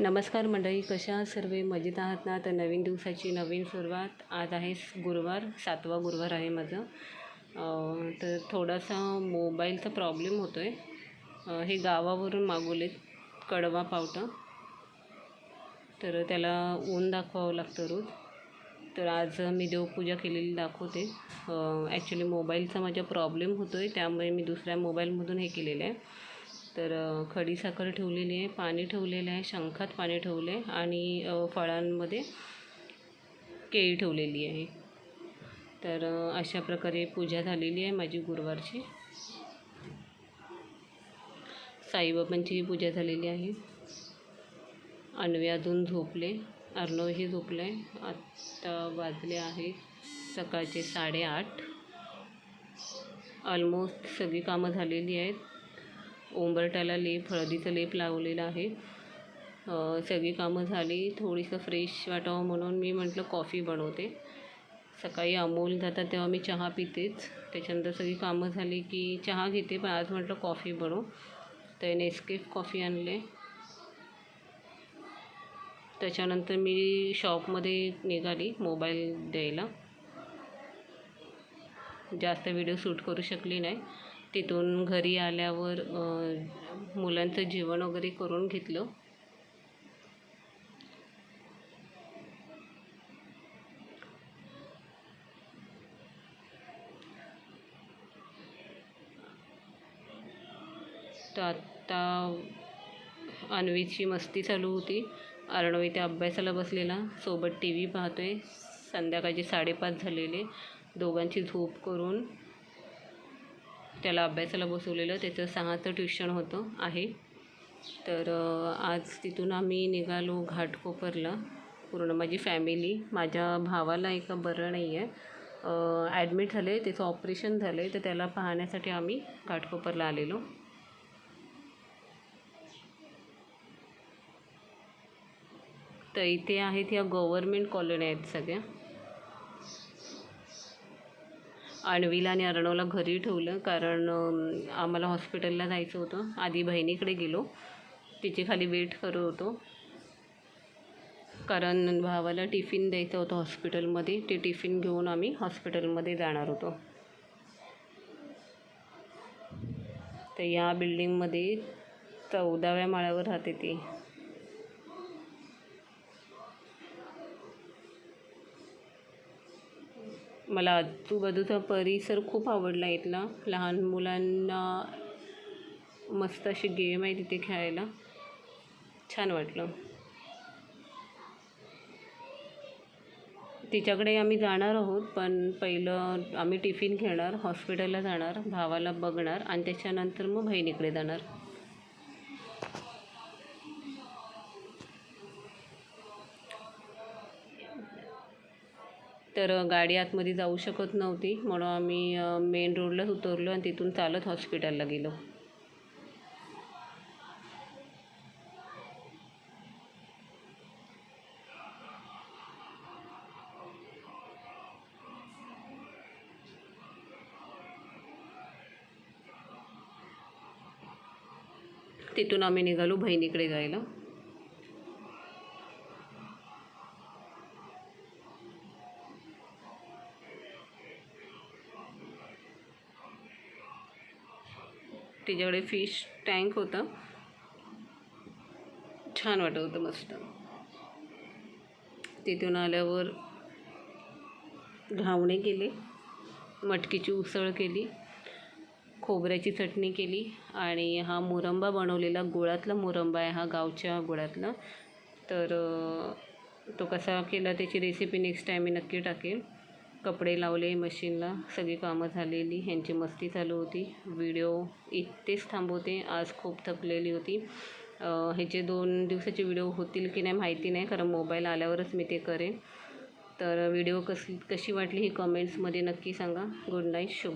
नमस्कार मंडळी कशा सर्व? मजेत आहात ना? तर नवीन दिवसाची नवीन सुरुवात. आज आहे गुरुवार सातवा गुरुवार आहे माझं. तर थोडासा मोबाईलचा प्रॉब्लेम होतो आहे हे गावावरून मागवलेत कडवा पावटा. तर त्याला ऊन दाखवावं लागतं रोज. तर आज मी देवपूजा केलेली दाखवते. ॲक्च्युली मोबाईलचा माझा प्रॉब्लेम होतो आहे त्यामुळे मी दुसऱ्या मोबाईलमधून हे केलेलं आहे. तर खडीसाखर ठेवलेली आहे पाणी ठेवलेलं आहे शंखात पाणी ठेवलं आहे आणि फळांमध्ये केळी ठेवलेली आहे. तर अशा प्रकारे पूजा झालेली आहे माझी गुरुवारची. साईबाबांची पूजा झालेली आहे. अन्वे अजून झोपले अर्णवही झोपलं आहे आत्ता वाजले आहे सकाळचे साडेआठ. ऑलमोस्ट सगळी कामं झालेली आहेत. उंबरट्याला लेप हळदीचं लेप लावलेला आहे. सगळी कामं झाली. थोडीसं फ्रेश वाटावं म्हणून मी म्हटलं कॉफी बनवते. सकाळी अमोल जातात तेव्हा मी चहा पितेच. त्याच्यानंतर सगळी कामं झाली की चहा घेते पण आज म्हटलं कॉफी बनव. तर नेस्केफ कॉफी आणले. त्याच्यानंतर मी शॉपमध्ये निघाली मोबाईल द्यायला. जास्त व्हिडिओ शूट करू शकली नाही. तिथून घरी आल्यावर मुलांचं जेवण वगैरे करून घेतलं. तर आत्ता अन्वीची मस्ती चालू होती. अर्णव इथे अभ्यासाला बसलेला. सोबत टी व्ही पाहतो आहे संध्याकाळचे साडेपाच झालेले. दोघांची झोप करून त्याला अभ्यासाला बसवलेलं त्याचं सहाचं ट्युशन होतं आहे. तर आज तिथून आम्ही निघालो घाटकोपरला. पूर्ण माझी फॅमिली माझ्या भावाला एका बरं नाही आहे ॲडमिट झाले आहे त्याचं ऑपरेशन झालं आहे तर त्याला पाहण्यासाठी आम्ही घाटकोपरला आलेलो. तर इथे आहेत ह्या गव्हर्मेंट कॉलनी आहेत सगळ्या. आणवीला आणि अर्णवला घरी ठेवलं कारण आम्हाला हॉस्पिटलला जायचं होतं. आधी बहिणीकडे गेलो. तिची खाली वेट करत होतो. कारण भावाला टिफिन द्यायचं होतं हॉस्पिटलमध्ये. ते टिफिन घेऊन आम्ही हॉस्पिटलमध्ये जाणार होतो. तर या बिल्डिंगमध्ये चौदाव्या माळ्यावर राहते ती. मला आजूबाजूचा परिसर खूप आवडला इथला. लहान मुलांना मस्त अशी गेम आहे तिथे खेळायला. छान वाटलं. तिच्याकडे आम्ही जाणार आहोत पण पहिलं आम्ही टिफिन घेणार हॉस्पिटलला जाणार भावाला बघणार आणि त्याच्यानंतर मग बहिणीकडे जाणार. तर गाडी आतमध्ये जाऊ शकत नव्हती. म्हणून आम्ही मेन रोडलाच उतरलो आणि तिथून चालत हॉस्पिटलला गेलो. तिथून आम्ही निघालो बहिणीकडे जायला. तिच्याकडे फिश टँक होता. छान वाटत होतं मस्त. तिथून आल्यावर घावणे केले मटकीची उसळ केली खोबऱ्याची चटणी केली आणि हा मुरंबा बनवलेला गुळातला मुरंबा आहे हा गावच्या गुळातला. तर तो कसा केला त्याची रेसिपी नेक्स्ट टाईम मी नक्की टाकेल कपडे लावले मशीनला सगळी कामं झालेली ह्यांची मस्ती चालू होती. व्हिडिओ इथेच थांबवते. आज खूप थकलेली होती. ह्याचे दोन दिवसाचे व्हिडिओ होतील की नाही माहिती नाही कारण मोबाईल आल्यावरच मी ते करेन. तर व्हिडिओ कशी कशी वाटली ही कमेंट्समध्ये नक्की सांगा. Good night. शुभ